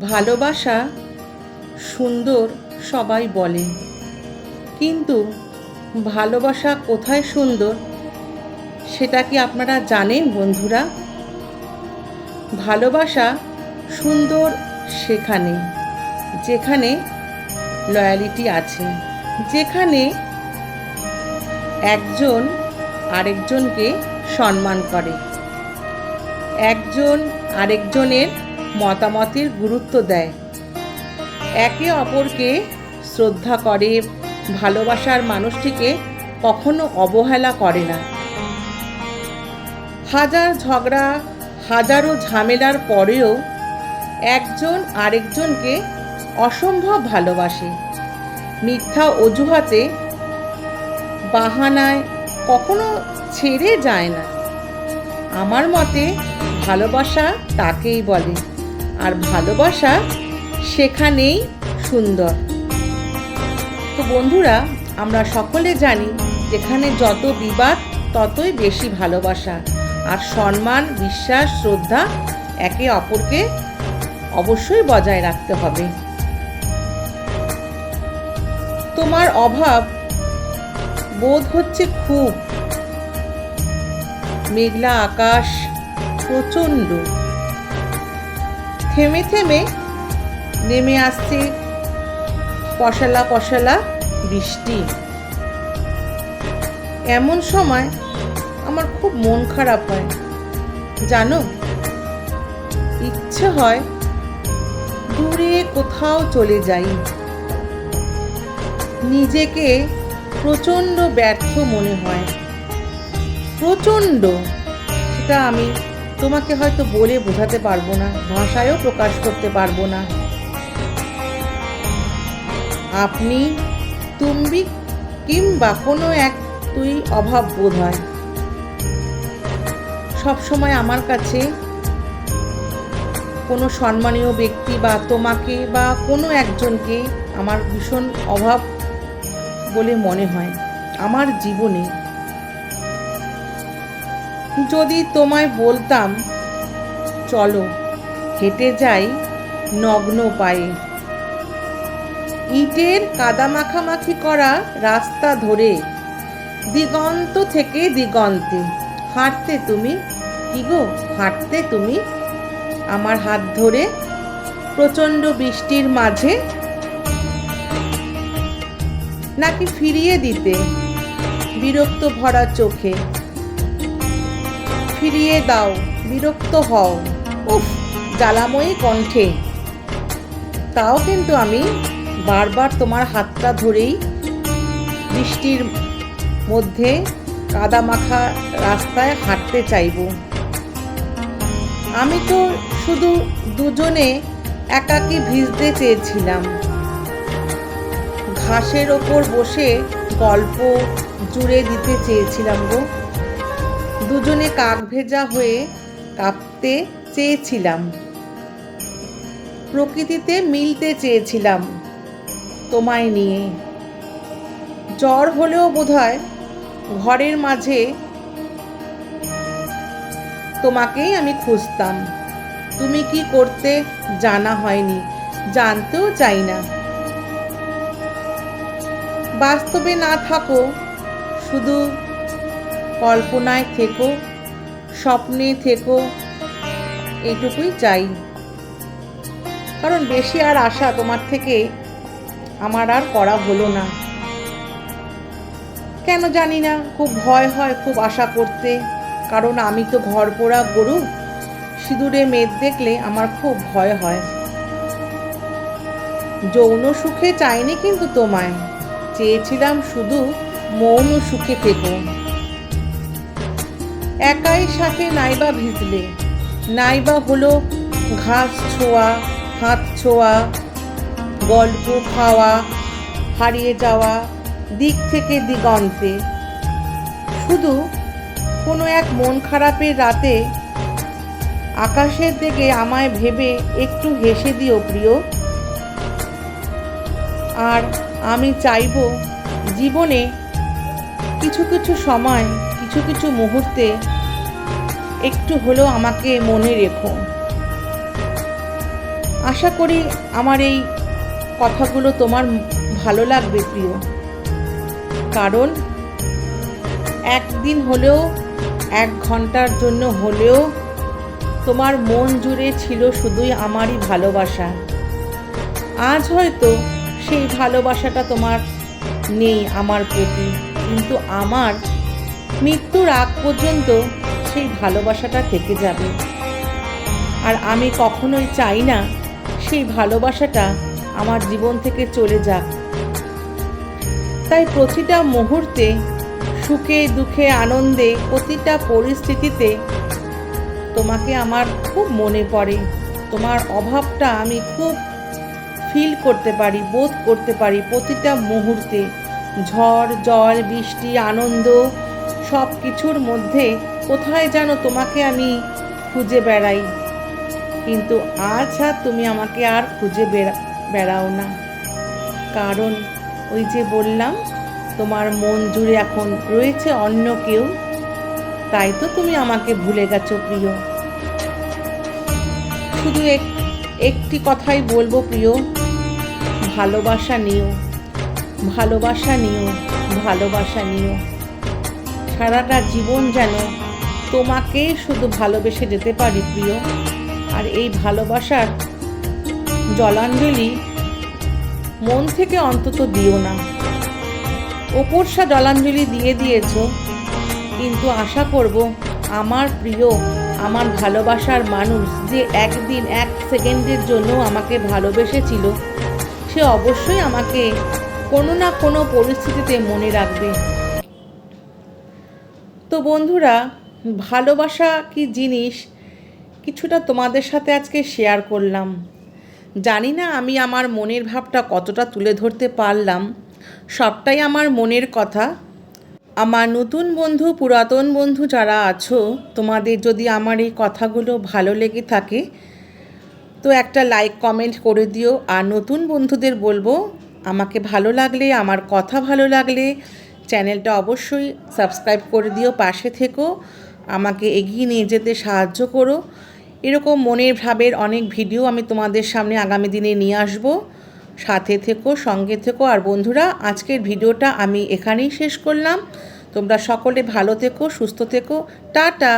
ভালোবাসা সুন্দর সবাই বলে। কিন্তু ভালোবাসা কোথায় সুন্দর সেটা কি আপনারা জানেন বন্ধুরা? ভালোবাসা সুন্দর সেখানে, যেখানে লয়ালিটি আছে, যেখানে একজন আরেকজনকে সম্মান করে। একজন আরেকজনের মতামতের গুরুত্ব দেয়। একে অপরকে শ্রদ্ধা করে, ভালোবাসার মানুষটিকে কখনো অবহেলা করে না। হাজার ঝগড়া, হাজারো ঝামেলার পরেও একজন আরেকজনকে অসম্ভব ভালোবাসে। মিথ্যা অজুহাতে বাহানায় কখনো ছেড়ে যায় না। আমার মতে ভালোবাসা তাকেই বলে। আর ভালোবাসা সেখানেই সুন্দর। তো বন্ধুরা, আমরা সকলে জানি যেখানে যত বিবাদ, ততই বেশি ভালোবাসা। আর সম্মান, বিশ্বাস, শ্রদ্ধা একে অপরকে অবশ্যই বজায় রাখতে হবে। তোমার অভাব বোধ হচ্ছে খুব। মেঘলা আকাশ প্রচণ্ড। থেমে থেমে নেমে আসছে পশালা পশালা বৃষ্টি। এমন সময় আমার খুব মন খারাপ হয়। জানো, ইচ্ছে হয় দূরে কোথাও চলে যাই। নিজেকে প্রচণ্ড ব্যর্থ মনে হয়। প্রচণ্ড, সেটা আমি তোমাকে হয়তো বলে বোঝাতে পারব না, ভাষায়ও প্রকাশ করতে পারব না। আপনি তুমি কিংবা কোনো এক তুই অভাব বোধ হয় সবসময় আমার কাছে কোনো সম্মানীয় ব্যক্তি বা তোমাকে বা কোনো একজনকে আমার ভীষণ অভাব বলে মনে হয়। আমার জীবনে যদি তোমায় বলতাম, চলো, হেঁটে যাই নগ্ন পায়ে। ইটের কাদা মাখামাখি করা রাস্তা ধরে, দিগন্ত থেকে দিগন্তে। হাঁটতে তুমি, কি গো, হাঁটতে তুমি? আমার হাত ধরে প্রচণ্ড বৃষ্টির মাঝে, নাকি ফিরিয়ে দিতে বিরক্ত ভরা চোখে? ফিরিয়ে দাও, বিরক্ত হও। উফ, জ্বালাময়ী কণ্ঠে। তাও কিন্তু আমি বারবার তোমার হাতটা ধরেই বৃষ্টির মধ্যে কাদা মাখা রাস্তায় হাঁটতে চাইব। আমি তো শুধু দুজনে একাকি ভিজতে চেয়েছিলাম। ঘাসের ওপর বসে গল্প জুড়ে দিতে চেয়েছিলাম গো। দুজনে কাক ভেজা হয়ে কাঁপতে চেয়েছিলাম। প্রকৃতিতে মিলতে চেয়েছিলাম তোমায় নিয়ে। জ্বর হলেও বোধহয় ঘরের মাঝে তোমাকেই আমি খুঁজতাম। তুমি কি করতে জানা হয়নি, জানতেও চাই না। বাস্তবে না থাকো, শুধু কল্পনায় থেকো, স্বপ্নে থেকো, এইটুকুই চাই। কারণ বেশি আর আশা তোমার থেকে আমার আর করা হলো না। কেন জানি না, খুব ভয় হয় খুব আশা করতে। কারণ আমি তো ঘর পোড়া গরু, সিঁদুরে মেদ দেখলে আমার খুব ভয় হয়। যৌন সুখে চাইনি কিন্তু তোমায়, চেয়েছিলাম শুধু মৌন সুখে থেকো। একাই সাথে নাইবা ভিজলে। নাইবা হলো ঘাস ছোঁয়া, হাত ছোঁয়া, গল্প খাওয়া, হারিয়ে যাওয়া, দিক থেকে দিগন্তে। শুধু কোনো এক মন খারাপের রাতে আকাশের দিকে আমায় ভেবে একটু হেসে দিও প্রিয়। আর আমি চাইব জীবনে কিছু কিছু সময় কিছু কিছু মুহূর্তে একটু হলেও আমাকে মনে রেখো। আশা করি আমার এই কথাগুলো তোমার ভালো লাগবে প্রিয়। কারণ একদিন হলেও, এক ঘণ্টার জন্য হলেও তোমার মন জুড়ে ছিল শুধুই আমারই ভালোবাসা। আজ হয়তো সেই ভালোবাসাটা তোমার নেই আমার প্রতি, কিন্তু আমার মৃত্যুর আগ পর্যন্ত সেই ভালোবাসাটা থেকে যাবে। আর আমি কখনোই চাই না সেই ভালোবাসাটা আমার জীবন থেকে চলে যাক। তাই প্রতিটা মুহূর্তে সুখে, দুঃখে, আনন্দে, প্রতিটা পরিস্থিতিতে তোমাকে আমার খুব মনে পড়ে। তোমার অভাবটা আমি খুব ফিল করতে পারি, বোধ করতে পারি প্রতিটা মুহূর্তে। ঝড়, জল, বৃষ্টি, আনন্দ সব কিছুর মধ্যে কোথায় যেন তোমাকে আমি খুঁজে বেড়াই। কিন্তু আজ আর তুমি আমাকে আর খুঁজে বেড়া, বেড়াও না। কারণ ওই যে বললাম, তোমার মন জুড়ে এখন রয়েছে অন্য কেউ। তাই তো তুমি আমাকে ভুলে গেছো, প্রিয়। শুধু এক, একটি কথাই বলব, প্রিয়। ভালোবাসা নিও। ভালোবাসা নিও ভালোবাসা নিও। সারাটা জীবন যেন তোমাকেই শুধু ভালোবেসে যেতে পারি, প্রিয়। আর এই ভালোবাসার জলাঞ্জলি মন থেকে অন্তত দিও না। ওপরসা জলাঞ্জলি দিয়ে দিয়েছ, কিন্তু আশা করব আমার প্রিয়, আমার ভালোবাসার মানুষ যে একদিন এক সেকেন্ডের জন্য আমাকে ভালোবেসেছিল, সে অবশ্যই আমাকে কোনো না কোনো পরিস্থিতিতে মনে রাখবে। তো বন্ধুরা, ভালোবাসা কি জিনিস? কিছুটা তোমাদের সাথে আজকে শেয়ার করলাম। জানি না আমি আমার মনের ভাবটা কতটা তুলে ধরতে পারলাম। সবটাই আমার মনের কথা। আমার নতুন বন্ধু, পুরাতন বন্ধু যারা আছো, তোমাদের যদি আমার এই কথাগুলো ভালো লেগে থাকে, তো একটা লাইক কমেন্ট করে দিও। আর নতুন বন্ধুদের বলব, আমাকে ভালো লাগলে, আমার কথা ভালো লাগলে চ্যানেলটা অবশ্যই সাবস্ক্রাইব করে দিও, পাশে থেকো, আমাকে এগিয়ে নিয়ে যেতে সাহায্য করো। এরকম মনের ভাবের অনেক ভিডিও আমি তোমাদের সামনে আগামী দিনে নিয়ে আসব। সাথে থেকো, সঙ্গে থেকো। আর বন্ধুরা, আজকের ভিডিওটা আমি এখানেই শেষ করলাম। তোমরা সকলে ভালো থেকো, সুস্থ থেকো। টাটা!